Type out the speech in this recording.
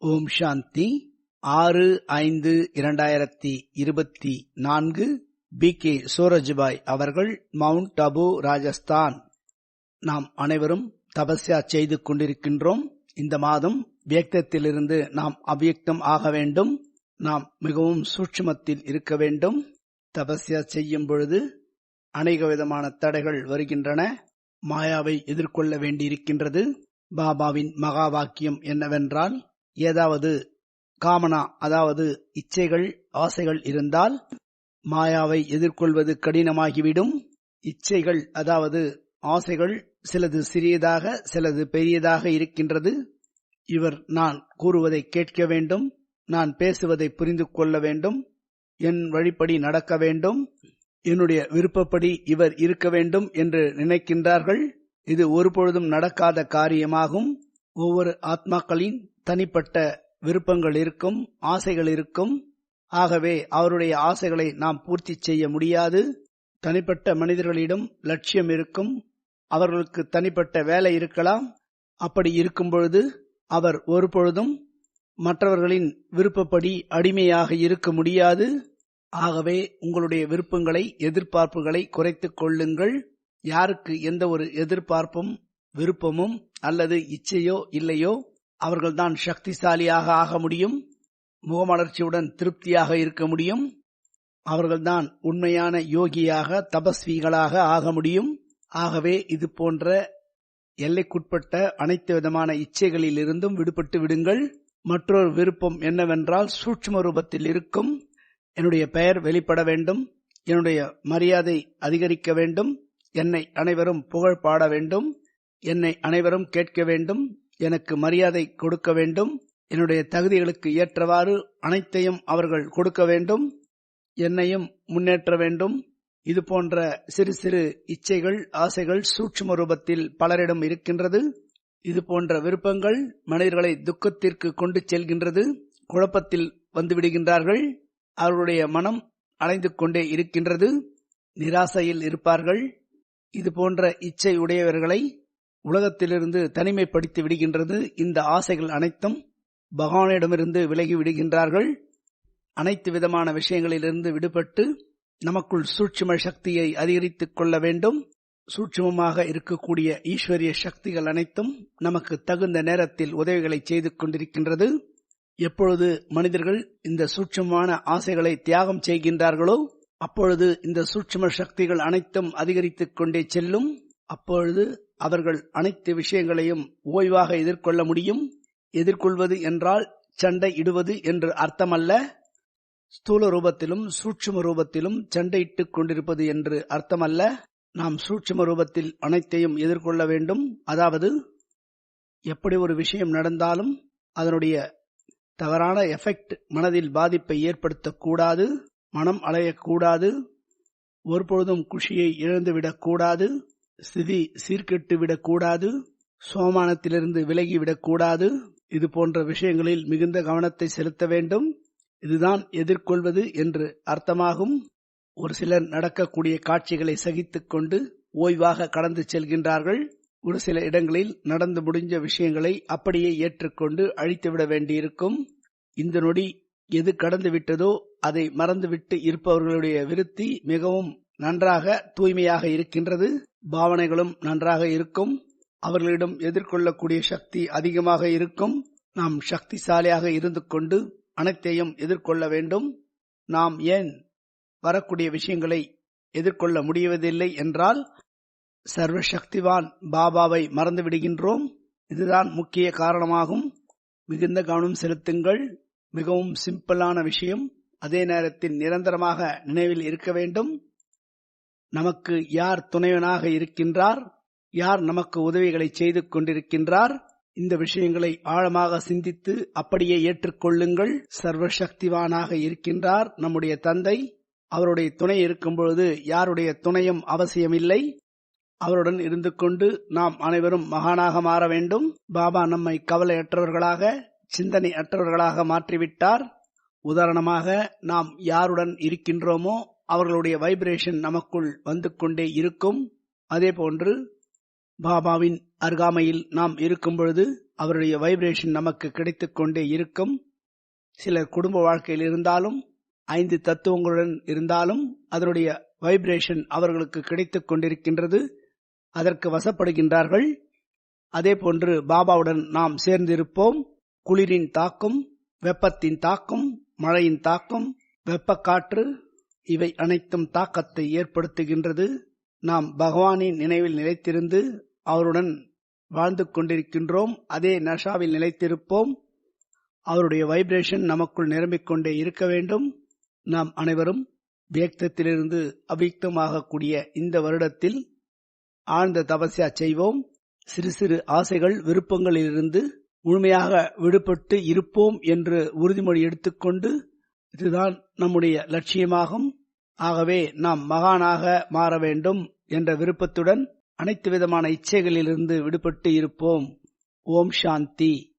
ஓம் சாந்தி. ஆறு ஐந்து இரண்டாயிரத்தி இருபத்தி நான்கு. பி. கே. சூரஜ்பாய் அவர்கள் மவுண்ட் அபு ராஜஸ்தான். நாம் அனைவரும் தபஸ்யா செய்து கொண்டிருக்கின்றோம். இந்த மாதம் வியக்தத்திலிருந்து நாம் அவ்வியக்தம் ஆக வேண்டும். நாம் மிகவும் சூட்சுமத்தில் இருக்க வேண்டும். தபஸ்யா செய்யும் பொழுது அநேக விதமான தடைகள் வருகின்றன. மாயாவை எதிர்கொள்ள வேண்டியிருக்கின்றது. பாபாவின் மகா வாக்கியம் என்னவென்றால் ஏதாவது காமனா அதாவது இச்சைகள் ஆசைகள் இருந்தால் மாயாவை எதிர்கொள்வது கடினமாகிவிடும். இச்சைகள் அதாவது ஆசைகள் சிலது சிறியதாக சிலது பெரியதாக இருக்கின்றது. இவர் நான் கூறுவதை கேட்க வேண்டும் நான் பேசுவதை புரிந்து கொள்ள வேண்டும் என் வழிப்படி நடக்க வேண்டும் என்னுடைய விருப்பப்படி இவர் இருக்க வேண்டும் என்று நினைக்கின்றார்கள். இது ஒருபொழுதும் நடக்காத காரியமாகும். ஒவ்வொரு ஆத்மாக்களின் தனிப்பட்ட விருப்பங்கள் இருக்கும் ஆசைகள் இருக்கும். ஆகவே அவருடைய ஆசைகளை நாம் பூர்த்தி செய்ய முடியாது. தனிப்பட்ட மனிதர்களிடம் லட்சியம் இருக்கும். அவர்களுக்கு தனிப்பட்ட வேலை இருக்கலாம். அப்படி இருக்கும் பொழுது அவர் ஒருபொழுதும் மற்றவர்களின் விருப்பப்படி அடிமையாக இருக்க முடியாது. ஆகவே உங்களுடைய விருப்பங்களை எதிர்பார்ப்புகளை குறைத்துக் கொள்ளுங்கள். யாருக்கு எந்த ஒரு எதிர்பார்ப்பும் விருப்பமும் அல்லது இச்சையோ இல்லையோ அவர்கள்தான் சக்திசாலியாக ஆக முடியும் முகமலர்ச்சியுடன் திருப்தியாக இருக்க முடியும். அவர்கள்தான் உண்மையான யோகியாக தபஸ்விகளாக ஆக முடியும். ஆகவே இது போன்ற எல்லைக்குட்பட்ட அனைத்து விதமான இச்சைகளில் இருந்தும் விடுபட்டு விடுங்கள். மற்றொரு விருப்பம் என்னவென்றால் சூட்சும ரூபத்தில் இருக்கும். என்னுடைய பெயர் வெளிப்பட வேண்டும். என்னுடைய மரியாதை அதிகரிக்க வேண்டும். என்னை அனைவரும் புகழ் பாட வேண்டும். என்னை அனைவரும் கேட்க வேண்டும். எனக்கு மரியாதை கொடுக்க வேண்டும். என்னுடைய தகுதிகளுக்கு ஏற்றவாறு அனைத்தையும் அவர்கள் கொடுக்க வேண்டும். என்னையும் முன்னேற்ற வேண்டும். இது போன்ற சிறு சிறு இச்சைகள் ஆசைகள் சூட்சும ரூபத்தில் பலரிடம் இருக்கின்றது. இது போன்ற விருப்பங்கள் மனிதர்களை துக்கத்திற்கு கொண்டு செல்கின்றது. குழப்பத்தில் வந்துவிடுகின்றார்கள். அவர்களுடைய மனம் அலைந்து கொண்டே இருக்கின்றது. நிராசையில் இருப்பார்கள். இது போன்ற இச்சை உடையவர்களை உலகத்திலிருந்து தனிமைப்படுத்தி விடுகின்றது. இந்த ஆசைகள் அனைத்தும் பகவானிடமிருந்து விலகி விடுகின்றார்கள். அனைத்து விதமான விஷயங்களிலிருந்து விடுபட்டு நமக்குள் சூட்சும சக்தியை அதிகரித்துக் கொள்ள வேண்டும். சூட்சுமமாக இருக்கக்கூடிய ஈஸ்வரிய சக்திகள் அனைத்தும் நமக்கு தகுந்த நேரத்தில் உதவிகளை செய்து கொண்டிருக்கின்றது. எப்பொழுது மனிதர்கள் இந்த சூட்சமான ஆசைகளை தியாகம் செய்கின்றார்களோ அப்பொழுது இந்த சூட்சும சக்திகள் அனைத்தும் அதிகரித்துக் கொண்டே செல்லும். அப்பொழுது அவர்கள் அனைத்து விஷயங்களையும் ஓய்வாக எதிர்கொள்ள முடியும். எதிர்கொள்வது என்றால் சண்டை இடுவது என்று அர்த்தமல்ல. ஸ்தூல ரூபத்திலும் சூட்சும ரூபத்திலும் சண்டையிட்டுக் கொண்டிருப்பது என்று அர்த்தமல்ல. நாம் சூட்சும ரூபத்தில் அனைத்தையும் எதிர்கொள்ள வேண்டும். அதாவது எப்படி ஒரு விஷயம் நடந்தாலும் அதனுடைய தவறான எஃபெக்ட் மனதில் பாதிப்பை ஏற்படுத்தக்கூடாது மனம் அலையக்கூடாது ஒருபொழுதும் குஷியை இழந்துவிடக்கூடாது ஸ்திதி சீர்கெட்டு விடக்கூடாது சோமானத்திலிருந்து விலகிவிடக் கூடாது இது போன்ற விஷயங்களில் மிகுந்த கவனத்தை செலுத்த வேண்டும். இதுதான் எதிர்கொள்வது என்று அர்த்தமாகும். ஒரு சிலர் நடக்கக்கூடிய காட்சிகளை சகித்துக் கொண்டு ஓய்வாக கடந்து செல்கின்றார்கள். ஒரு சில இடங்களில் நடந்து முடிஞ்ச விஷயங்களை அப்படியே ஏற்றுக்கொண்டு அழித்துவிட வேண்டியிருக்கும். இந்த நொடி எது கடந்து விட்டதோ அதை மறந்துவிட்டு இருப்பவர்களுடைய விருத்தி மிகவும் நன்றாக தூய்மையாக இருக்கின்றது. பாவனைகளும் நன்றாக இருக்கும். அவர்களிடம் எதிர்கொள்ளக்கூடிய சக்தி அதிகமாக இருக்கும். நாம் சக்திசாலியாக இருந்து கொண்டு அனைத்தையும் எதிர்கொள்ள வேண்டும். நாம் ஏன் வரக்கூடிய விஷயங்களை எதிர்கொள்ள முடியவதில்லை என்றால் சர்வசக்திவான் பாபாவை மறந்து விடுகின்றோம். இதுதான் முக்கிய காரணமாகும். மிகுந்த கவனம் செலுத்துங்கள். மிகவும் சிம்பிளான விஷயம். அதே நேரத்தில் நிரந்தரமாக நினைவில் இருக்க வேண்டும். நமக்கு யார் துணைவனாக இருக்கின்றார்? யார் நமக்கு உதவிகளை செய்து கொண்டிருக்கின்றார் இந்த விஷயங்களை ஆழமாக சிந்தித்து அப்படியே ஏற்றுக்கொள்ளுங்கள். சர்வசக்திவானாக இருக்கின்றார் நம்முடைய தந்தை. அவருடைய துணை இருக்கும் பொழுது யாருடைய துணையும் அவசியமில்லை. அவருடன் இருந்து கொண்டு நாம் அனைவரும் மகானாக மாற வேண்டும். பாபா நம்மை கவலையற்றவர்களாக சிந்தனை அற்றவர்களாக மாற்றிவிட்டார். உதாரணமாக நாம் யாருடன் இருக்கின்றோமோ அவர்களுடைய வைப்ரேஷன் நமக்குள் வந்து கொண்டே இருக்கும். அதே போன்று பாபாவின் அருகாமையில் நாம் இருக்கும் பொழுது அவருடைய வைப்ரேஷன் நமக்கு கிடைத்துக் கொண்டே இருக்கும். சிலர் குடும்ப வாழ்க்கையில் இருந்தாலும் ஐந்து தத்துவங்களுடன் இருந்தாலும் அதனுடைய வைப்ரேஷன் அவர்களுக்கு கிடைத்துக் கொண்டிருக்கின்றது. அதற்கு வசப்படுகின்றார்கள். அதே போன்று பாபாவுடன் நாம் சேர்ந்திருப்போம். குளிரின் தாக்கம் வெப்பத்தின் தாக்கம் மழையின் தாக்கம் வெப்பக்காற்று இவை அனைத்தும் தாக்கத்தை ஏற்படுத்துகின்றது. நாம் பகவானின் நினைவில் நிலைத்திருந்து அவருடன் வாழ்ந்து கொண்டிருக்கின்றோம். அதே நஷாவில் நிலைத்திருப்போம். அவருடைய வைப்ரேஷன் நமக்குள் நிரம்பிக்கொண்டே இருக்க வேண்டும். நாம் அனைவரும் வியக்தத்திலிருந்து அபியுக்தமாகக்கூடிய இந்த வருடத்தில் ஆழ்ந்த தபசியா செய்வோம். சிறு சிறு ஆசைகள் விருப்பங்களிலிருந்து முழுமையாக விடுபட்டு இருப்போம் என்று உறுதிமொழி எடுத்துக்கொண்டு இதுதான் நம்முடைய லட்சியமாகும். ஆகவே நாம் மகானாக மாற வேண்டும் என்ற விருப்பத்துடன் அனைத்து விதமான இச்சைகளிலிருந்து விடுபட்டு இருப்போம். ஓம் சாந்தி.